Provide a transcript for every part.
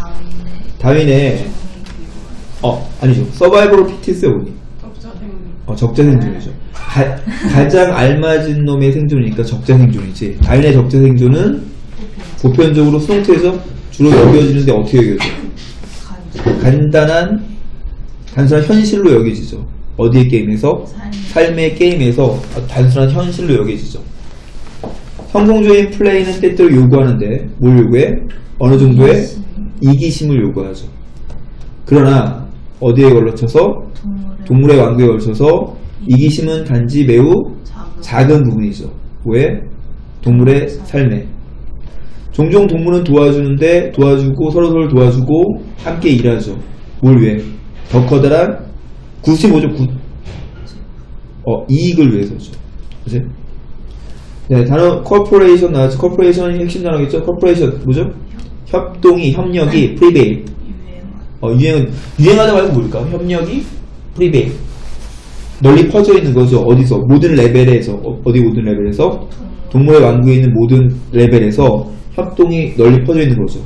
다윈의 다윈의 어 아니죠 서바이벌 적자 생존. 어, 적자 생존이죠. 가, 가장 알맞은 놈의 생존이니까 적자 생존이지. 다윈의 적자 생존은 보편적으로 수동태에서 주로 여겨지는데 어떻게 여겨져? 간단한 단순한 현실로 여겨지죠. 어디의 게임에서? 삶. 삶의 게임에서 단순한 현실로 여겨지죠. 형성적인 플레이는 때때로 요구하는데 뭘 요구해? 어느 정도의 이기심을 요구하죠. 그러나 어디에 걸쳐서 동물의 왕국에 걸쳐서 이기심은 단지 매우 작은 부분이죠. 왜? 동물의 삶에. 종종 동물은 도와주는데 도와주고 서로서로 도와주고 함께 일하죠. 뭘 위해? 더 커다란 굿이 뭐죠? 굿. 어, 이익을 위해서죠. 그지? 네, 단어 corporation 나왔죠. corporation이 핵심 단어겠죠? corporation 뭐죠? 협동이, 협력이, prevail. 유행한 어, 유행은, 유행하다 말고 뭘까? 협력이 프리베이. 널리 퍼져 있는 거죠. 어디서? 모든 레벨에서. 어, 어디 모든 레벨에서? 동물의 왕국에 있는 모든 레벨에서 협동이 널리 퍼져 있는 거죠.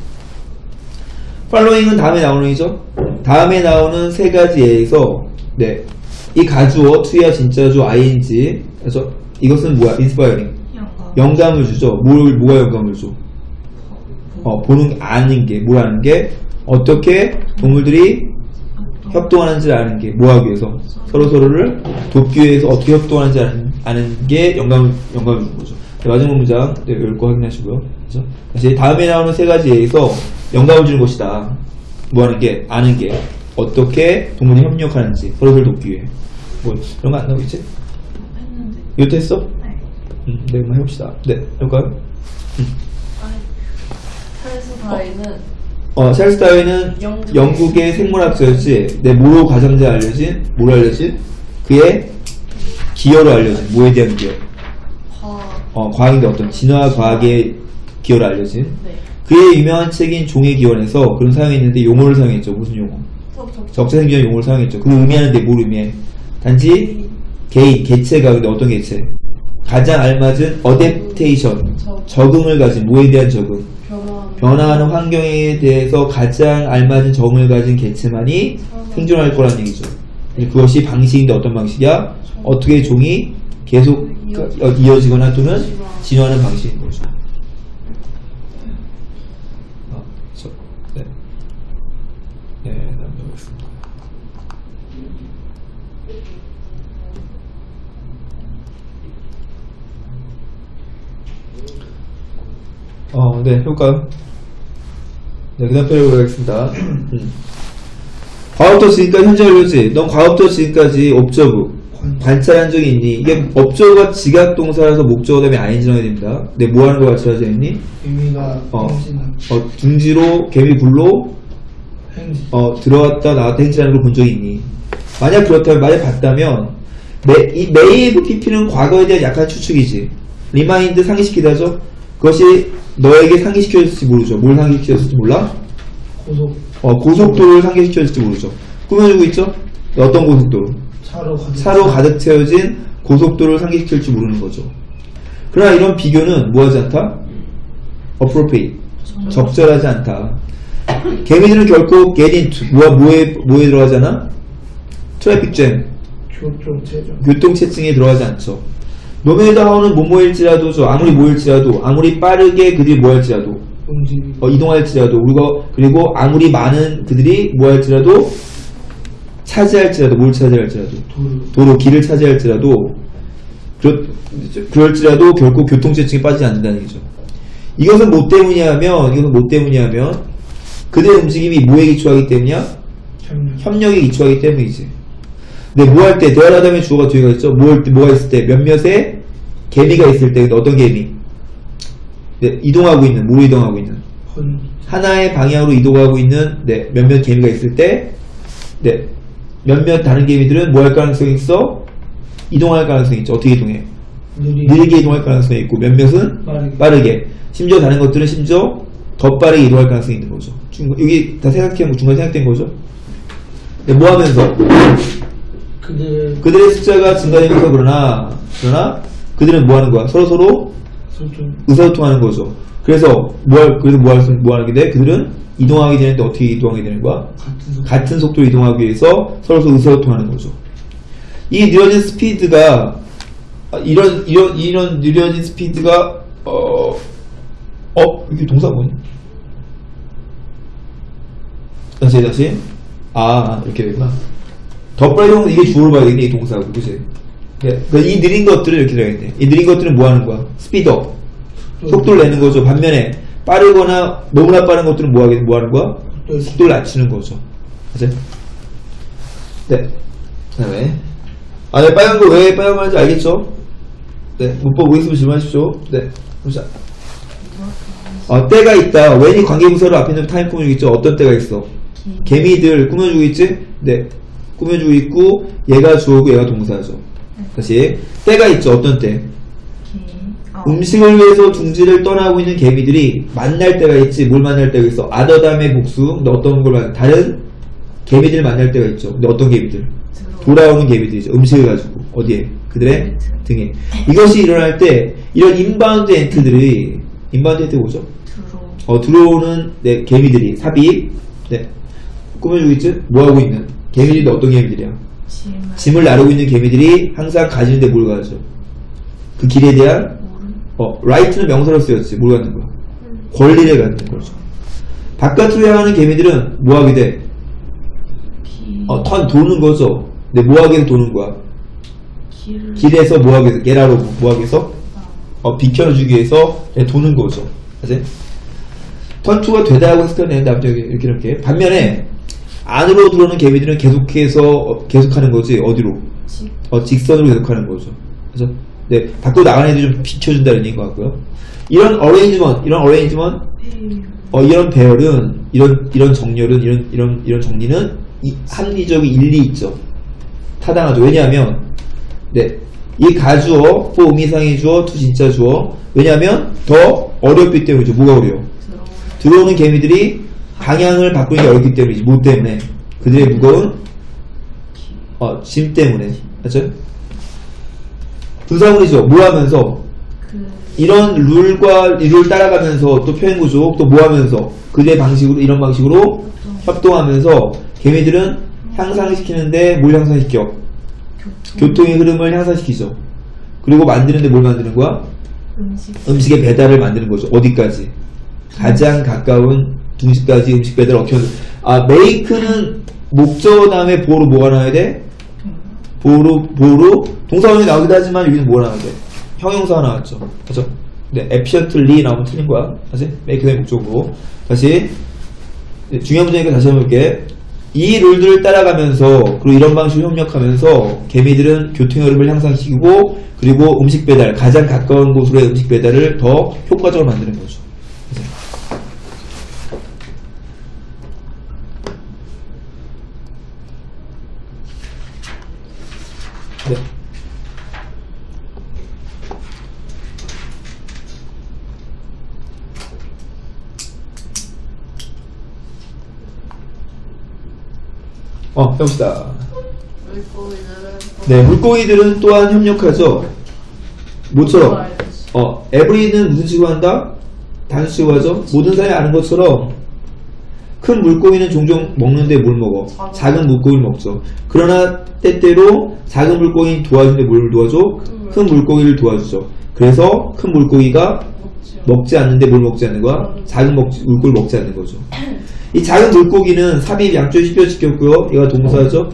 팔로잉은 다음에 나오는 이죠 다음에 나오는 세 가지에서, 네. 이 가주어, 투야, 진짜주, ing. 그래서 이것은 뭐야? 인스파이어링. 영감 영감을 주죠. 뭘, 뭐가 영감을 줘? 어, 보는, 게, 아는 게, 뭘 아는 게? 어떻게 동물들이 협동하는지 아는 게, 뭐 하기 위해서? 서로 서로를 돕기 위해서 어떻게 협동하는지 아는, 아는 게 영감을, 영감을 주는 거죠. 네, 마지막 문장, 네, 읽고 확인하시고요. 그죠? 다시 다음에 나오는 세 가지에서 영감을 주는 것이다. 뭐 하는 게, 아는 게, 어떻게 동물이 협력하는지, 서로 서로 돕기 위해. 뭐, 이런 거 안? 했는데 이것도 했어? 네 음, 네, 한번 해봅시다. 네, 해볼까요? 다윈은 어, 찰스 다윈은 영국- 영국의 생물학자였지. 내 모로 가장자 알려진, 뭐로 알려진? 그의 기여로 알려진, 뭐에 대한 기여? 과학 어, 과학인데 어떤 진화 과학의 기여로 알려진. 네 그의 유명한 책인 종의 기원에서 그런 사용했는데 용어를 사용했죠. 무슨 용어? 적적 적자생존 용어를 사용했죠. 그거 의미하는데 뭘 의미해? 단지 개인, 개체가 근데 어떤 개체? 가장 알맞은 어댑테이션, 적- 적응을 가진, 뭐에 대한 적응? 변화 변화하는 환경에 대해서 가장 알맞은 적응을 가진 개체만이 생존할 거란 얘기죠. 그것이 방식인데 어떤 방식이야? 어떻게 종이 계속 어, 이어지거나 또는 진화하는 방식인 거죠. 아, 저, 네. 네, 남겨보겠습니다. 어, 네, 해볼까요? 네, 그 다음 페이로 가겠습니다. 음. 과거부터 지금까지 현재 완료지. 넌 과거부터 지금까지 옵저브 관찰한 적이 있니? 이게 업저가 지각 동사라서 목적어 다음에 아인지 나야 됩니다. 네, 뭐 하는 거 관찰하지 않니? 의미가 어, 어, 둥지로 개미 불로. 어, 들어왔다 나왔다 행진하는 걸 본 적이 있니? 만약 그렇다면, 만약 봤다면, 매, 이 메이브 PP는 과거에 대한 약한 추측이지. 리마인드 상기시키다죠? 그것이 너에게 상기시켜줬을지 모르죠. 뭘 상기시켜줬을지 몰라? 고속 어, 고속도로를 상기시켜줄지 모르죠. 꾸며주고 있죠? 어떤 고속도로? 차로 가득 차로 가득 채워진 고속도로를 상기시킬지 모르는 거죠. 그러나 이런 비교는 뭐하지 않다? appropriate. 적절하지 않다. 개미들은 결코 get into, 뭐, 뭐에, 뭐에 들어가잖아? 트래픽 잼, 교통 체정 교통체증에 들어가지 않죠. 노메이드 하우는 뭐뭐일지라도, 저 아무리 뭐일지라도, 아무리 빠르게 그들이 움직임 어, 이동할지라도 그리고 그리고 아무리 많은 그들이 뭐할지라도 차지할지라도 뭘 차지할지라도 도로 길을 차지할지라도 그렇, 그럴지라도 결코 교통체증에 빠지지 않는다는 얘기죠. 이것은 뭐 때문이냐면 이것은 뭐 때문이냐면 그들의 움직임이 뭐에 기초하기 때문이야? 협력 협력에 기초하기 때문이지. 근데 뭐 할때 대화하다면 주어가 뒤에가 있죠. 뭐 할 때 뭐가 있을 때 몇몇의 개미가 있을 때 어떤 개미? 네, 이동하고 있는 뭐로 이동하고 있는 번 하나의 방향으로 이동하고 있는 네, 몇몇 개미가 있을 때 네, 몇몇 다른 개미들은 뭐 할 가능성이 있어? 이동할 가능성이 있죠. 어떻게 이동해? 느리 느리게 이동할 가능성이 있고 몇몇은 빠르게 빠르게 심지어 다른 것들은 심지어 더 빠르게 이동할 가능성이 있는 거죠. 중, 여기 다 생각해 중간 생각된 거죠. 네, 뭐 하면서 그들 그들의 숫자가 증가되면서 그러나 그러나 그들은 뭐 하는 거야? 서로 서로 소통 의사소통하는 거죠. 그래서 뭐할 그래서 뭐할 수 뭐하게 돼? 그들은 이동하게 되는데 어떻게 이동하게 되는 거야? 같은 속 같은 속도로 이동하기 위해서 서로 의사소통하는 거죠. 이 느려진 스피드가 아, 이런 이런 이런 느려진 스피드가 어 어 이게 동사 뭐니? 다시 다시 아 이렇게 되구나. 더 빨리 오면 이게 주어로 봐야겠네 이 동사고 그지? 그러니까 이 느린 것들을 이렇게 돼야겠네. 이 느린 것들은 뭐 하는 거야? 스피더 속도를 내는 거죠. 반면에 빠르거나 너무나 빠른 것들은 뭐 하겠 뭐 하는 거야? 속도를 낮추는 거죠. 맞아요? 네. 그 다음에. 아, 네, 빨간 거 왜 빨간 거 하는지 알겠죠? 네, 문법 뭐 있으면 질문하십시오. 네. 보자. 어, 때가 있다. when이 관계부사로 앞에 있는 타임 꾸며주겠죠? 어떤 때가 있어? 개미들 꾸며주고 있지? 네. 꾸며주고 있고, 얘가 주어고 얘가 동사죠. 다시. 때가 있죠? 어떤 때? 아, 음식을 위해서 둥지를 떠나고 있는 개미들이 만날 때가 있지 뭘 만날 때가 있어? 아더담의 복수. 근데 어떤 걸 만, 다른 개미들 만날 때가 있죠. 근데 어떤 개미들? 돌아오는 개미들이죠. 음식을 가지고. 어디에? 그들의 등에. 이것이 일어날 때 이런 인바운드 엔트들이 인바운드 엔트 뭐죠? 들어 어, 들어오는 네, 개미들이 삽입. 네. 꾸며주고 있지? 뭐 하고 있는 개미들이 어떤 개미들이야 짐을 짐을 나르고 있는 개미들이 항상 가지는데 뭘 가죠 그 길에 대한 어, right는 명사로 쓰였지. 뭘 갖는 거야? 권리를 갖는 거죠. 바깥으로 향하는 개미들은 뭐 하게 돼? 비 어, 턴 도는 거죠. 근데 뭐 하게 도는 거야? 길에서 뭐 하게 돼? 게라로 뭐 하게 해서? 어, 비켜주기 위해서 도는 거죠. 아세요? 턴투가 되다 하고 되는데 아무튼 이렇게, 이렇게 이렇게. 반면에 안으로 들어오는 개미들은 계속해서 어, 계속하는 거지. 어디로? 집 어, 직선으로 계속하는 거죠. 그래서 네, 밖으로 나가는 애들 좀 비춰준다는 얘기인 것 같고요. 이런 어레인지먼, 이런 어레인지먼, 어, 이런 배열은, 이런, 이런 정렬은, 이런, 이런, 이런 정리는 이, 합리적인 일리 있죠. 타당하죠. 왜냐하면, 네, 이 가주어, 포 의미상의 주어, 투 진짜 주어. 왜냐하면 더 어렵기 때문이죠. 뭐가 어려워? 들어오는 개미들이 방향을 바꾸는 게 어렵기 때문이지. 뭐 때문에? 그들의 무거운 어, 짐 때문에. 맞죠? 분사문이죠. 뭐 하면서? 그 이런 룰과 이룰 따라가면서 또 표현 구조, 또 뭐 하면서? 그들의 방식으로, 이런 방식으로 협동하면서 개미들은 향상시키는데 뭘 향상시켜? 교통 교통의 흐름을 향상시키죠. 그리고 만드는데 뭘 만드는 거야? 음식 음식의 배달을 만드는 거죠. 어디까지? 가장 가까운 둥지까지 음식 배달을 어떻게 아, make는 목적 다음에 보호로 뭐가 나와야 돼? 보호로, 보호로 동사원이 나오기도 하지만 여기는 뭐가 나와야 돼? 형용사가 나왔죠. 그죠? 네, efficiently 나오면 틀린 거야. 다시, make 의 목적으로. 다시, 네, 중요한 문제니까 다시 한번 볼게. 이 룰들을 따라가면서, 그리고 이런 방식으로 협력하면서, 개미들은 교통의 흐름을 향상시키고, 그리고 음식 배달, 가장 가까운 곳으로의 음식 배달을 더 효과적으로 만드는 거죠. 네. 어, 해봅시다. 물고기들은 네, 물고기들은 또한 협력하죠. 모처럼, 어, 에브리는 무슨 식으로 한다? 단수식으로 하죠. 모든 사람이 아는 것처럼 큰 물고기는 종종 먹는데 뭘 먹어? 작은. 물고기를 먹죠. 그러나 때때로 작은 물고기는 도와주는데 뭘 도와줘? 큰큰 물고기를 도와주죠. 그래서 큰 물고기가 먹지 않는데 뭘 먹지 않는 거야? 작은 먹, 물고기를 먹지 않는 거죠. 이 작은 물고기는 삽입 양쪽에 씹혀지켰고요. 얘가 동사죠.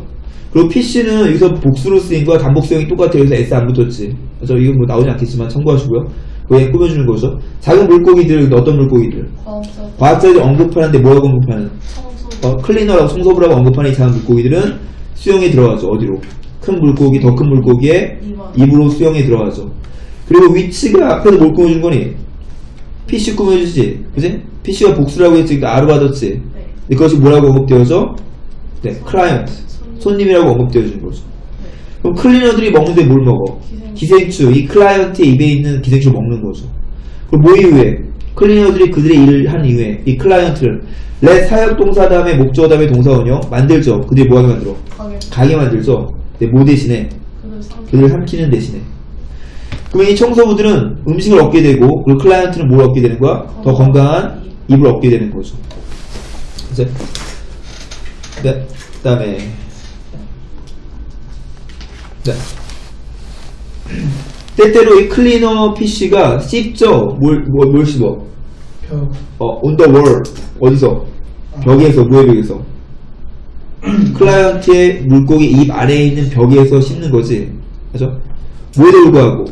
그리고 PC는 여기서 복수로 쓰인 거야. 단복수형이 똑같아요. 그래서 S 안 붙었지. 그래서 이건 뭐 나오지 않겠지만 참고하시고요. 그냥 꾸며주는 거죠. 작은 물고기들, 어떤 물고기들? 과학자 과학자들이 언급하는데 뭐라고 언급하는? 어, 클리너라고 청소부라고 언급하는 이 작은 물고기들은 수영에 들어가죠. 어디로? 큰 물고기, 더 큰 물고기의 이번 입으로 수영에 들어가죠. 그리고 위치가 앞에서 뭘 꾸며준 거니? PC 꾸며주지. 그지? PC가 복수라고 했지. 그러니까 R로 받았지. 네 이것이 뭐라고 언급되어져? 네, 클라이언트. 손님. 손님이라고 언급되어지는 거죠. 네. 그럼 클리너들이 먹는데 뭘 먹어? 기생충. 기생충. 이 클라이언트의 입에 있는 기생충을 먹는 거죠. 그럼 뭐 이후에? 클리너들이 그들의 일을 한 이후에 이 클라이언트를 렛 사역 동사 다음에 목적어 다음에 동사원요 만들죠. 그들이 뭐 하게 만들어? 가게 가게 만들죠. 네, 뭐 대신에? 그들을 삼키는 대신에. 그러면 이 청소부들은 음식을 얻게 되고 그리고 클라이언트는 뭘 얻게 되는 거야? 더 건강한 입을 얻게 되는 거죠. 이제 네, 그다음에 네. 때때로 이 클리너 PC가 씹죠. 뭘, 뭘, 뭘 씹어? 벽 어, on the wall. 어디서? 벽에서, 뭐의 벽에서? 클라이언트의 물고기 입 안에 있는 벽에서 씹는 거지. 그죠? 뭐에도 불구하고.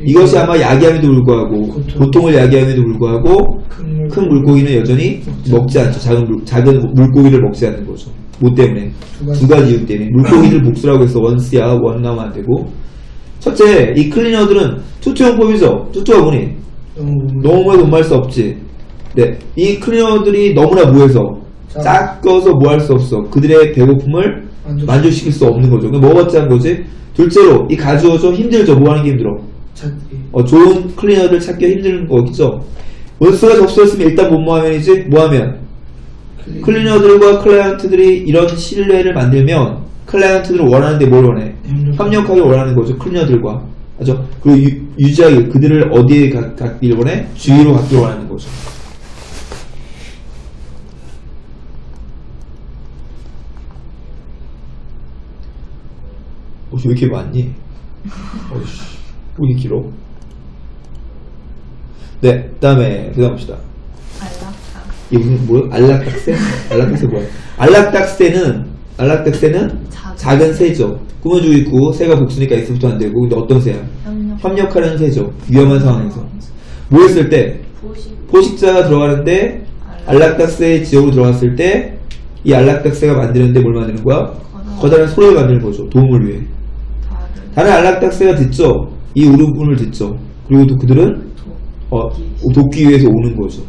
이것이 아마 야기함에도 불구하고, 고통. 고통을 야기함에도 불구하고, 큰, 물, 물고기는 여전히 먹지 않죠. 작은, 물, 작은 물고기를 먹지 않는 거죠. 뭐 때문에? 두 가지. 이유 때문에. 물고기들 복수라고 해서 원스야, 원 나오면 안 되고. 첫째, 이 클리너들은 투투용법이죠. 투투가 뭐니? 너무 너무 많이 돈 말수 없지. 네. 이 클리너들이 너무나 뭐해서 작- 작아서 뭐 할 수 없어. 그들의 배고픔을 만족- 만족시킬 수 없는 거죠. 그럼 뭐가 짠 거지? 둘째로 이 가주어죠. 힘들죠. 뭐 하는 게 힘들어? 찾기 어, 좋은 클리너를 찾기가 힘든 거겠죠. 원수가 접수했으면 일단 뭐 하면이지? 뭐 하면? 클리- 클리너들과 클라이언트들이 이런 신뢰를 만들면 클라이언트들은 원하는데 뭘 원해? 협력- 협력하길 원하는 거죠. 클리너들과. 맞죠? 그리고 유, 지하게 그들을 어디에 가, 갖길 원해? 주위로 갖길 원하는 거죠. 어, 왜 이렇게 많니? 어이씨, 왜 이렇게 길어? 네, 그 다음에, 그 다음 봅시다. 알락다. 이게 무슨 뭐야? 알락닥새? 알락닥새 뭐야? 알락닥새는 알락닥새는 작은 새죠. 꾸며주고 있고 새가 복수니까 X부터 안 되고 근데 어떤 새야? 협력. 협력하는 새죠. 위험한 상황에서 뭐 했을 때 포식. 포식자가 들어가는데 알락닥새의 지역으로 들어갔을 때 이 알락닥새가 만드는데 뭘 만드는 거야? 커다란 소리를 만드는 거죠. 도움을 위해. 다른 알락닥새가 듣죠. 이 울음을 듣죠. 그리고 또 그들은 도. 어, 돕기 위해서 오는 거죠.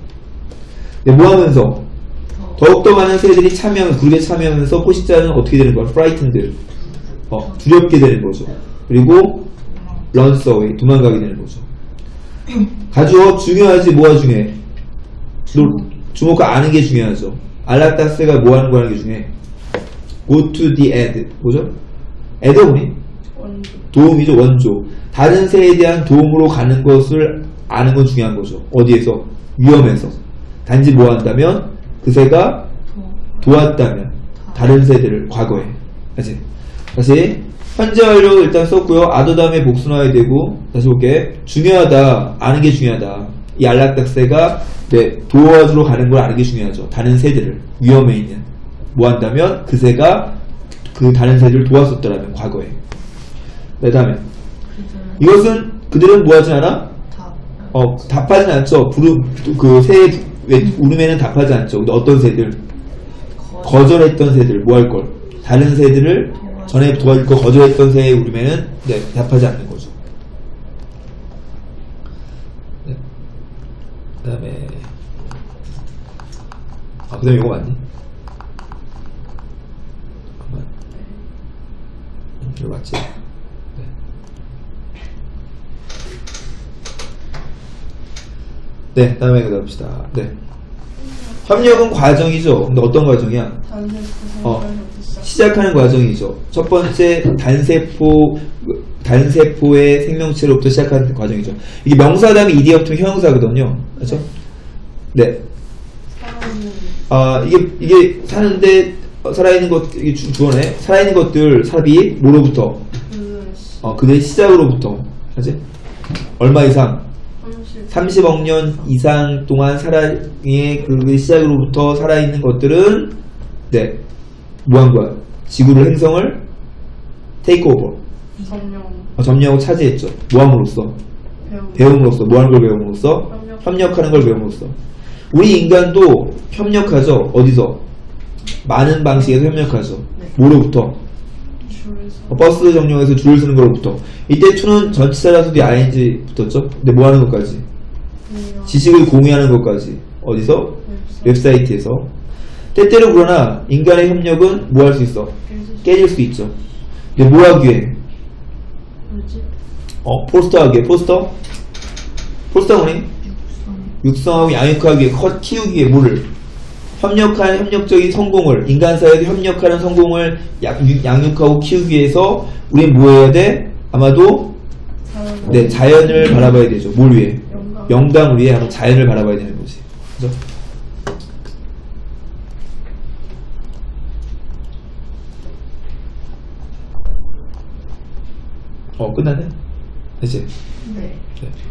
네, 뭐 하면서 더. 더욱더 많은 새들이 참여하면 그룹에 참여하면서 포식자는 어떻게 되는 거야? frightened 어, 두렵게 되는 거죠. 그리고 runs away 도망가게 되는 거죠. 가주어 중요하지 뭐가 중요해? 너 주목과 아는 게 중요하죠. 알락다스가 뭐 하는 거 하는 게 중요해? go to the ad 뭐죠? ad가 뭐니? 도움이죠 원조. 다른 새에 대한 도움으로 가는 것을 아는 건 중요한 거죠. 어디에서? 위험해서. 단지 뭐 한다면 그 새가 도. 도왔다면 다른 새들을 과거에. 다시. 다시. 현재 완료 일단 썼고요. 아도 다음에 나와야 되고 다시 볼게. 중요하다. 아는 게 중요하다. 이 안락닥새가 네, 도와주러 가는 걸 아는 게 중요하죠. 다른 새들을. 위험에 있는. 뭐 한다면 그 새가 그 다른 새들을 도왔었더라면 과거에. 네 다음에. 이것은 그들은 뭐 하지 않아? 다. 어 답하진 않죠 부르 그 새의 울음에는 답하지 않죠 근데 어떤 새들 거절했던 새들 뭐 할 걸? 다른 새들을 전에 도와줄 거 거절했던 새의 울음에는 네, 답하지 않는 거죠. 네. 그 다음에 아 그 다음에 이거 맞니? 잠깐만. 음, 이거 맞지? 네. 네, 다음에 그다음 봅시다. 네. 협력은 과정이죠. 근데 어떤 과정이야? 어. 시작. 시작하는 과정이죠. 첫 번째 단세포 단세포의 생명체로부터 시작하는 과정이죠. 이게 명사 다음에 이디 없으면 형용사거든요. 그렇죠? 네. 아 이게 이게 사는데 어, 살아있는 것 이게 주, 주어네. 살아있는 것들 삽이 뭐로부터? 그 시- 어 그의 시작으로부터. 그렇지? 얼마 이상? 30. 30억 년 이상 동안 살아의 그 시작으로부터 살아있는 것들은 네 뭐한 거야? 지구를 행성을 테이크 오버 점령. 어, 점령하고 차지했죠. 뭐함으로써 배우. 배움으로써 뭐하는 걸 배움으로써 협력. 협력 하는 걸 배움으로써 우리 인간도 협력하죠. 어디서 많은 방식에서 협력하죠. 네. 뭐로부터. 어, 버스 정류장에서 줄을 서는 거로부터 이때 투는 전치사라서도 ing 붙었죠. 근데 뭐 하는 것까지 지식을 공유하는 것까지 어디서 웹사이트. 웹사이트에서 때때로 그러나 인간의 협력은 뭐 할 수 있어? 깨질 수 있죠. 근데 뭐 하기 위해? 뭐지? 어, 포스터 하기 위해. 포스터? 포스터 뭐니? 육성. 육성하고 양육하기 위해, 커, 키우기 위해 뭐를? 협력하는 협력적인 성공을, 인간 사회에서 협력하는 성공을 양, 양육하고 키우기 위해서 우리는 뭐 해야 돼? 아마도 네, 자연을 바라봐야 되죠. 뭘 위해? 영감을 위해 한번 자연을 바라봐야 되는 거지. 그죠? 어, 끝났네? 됐지? 네. 네.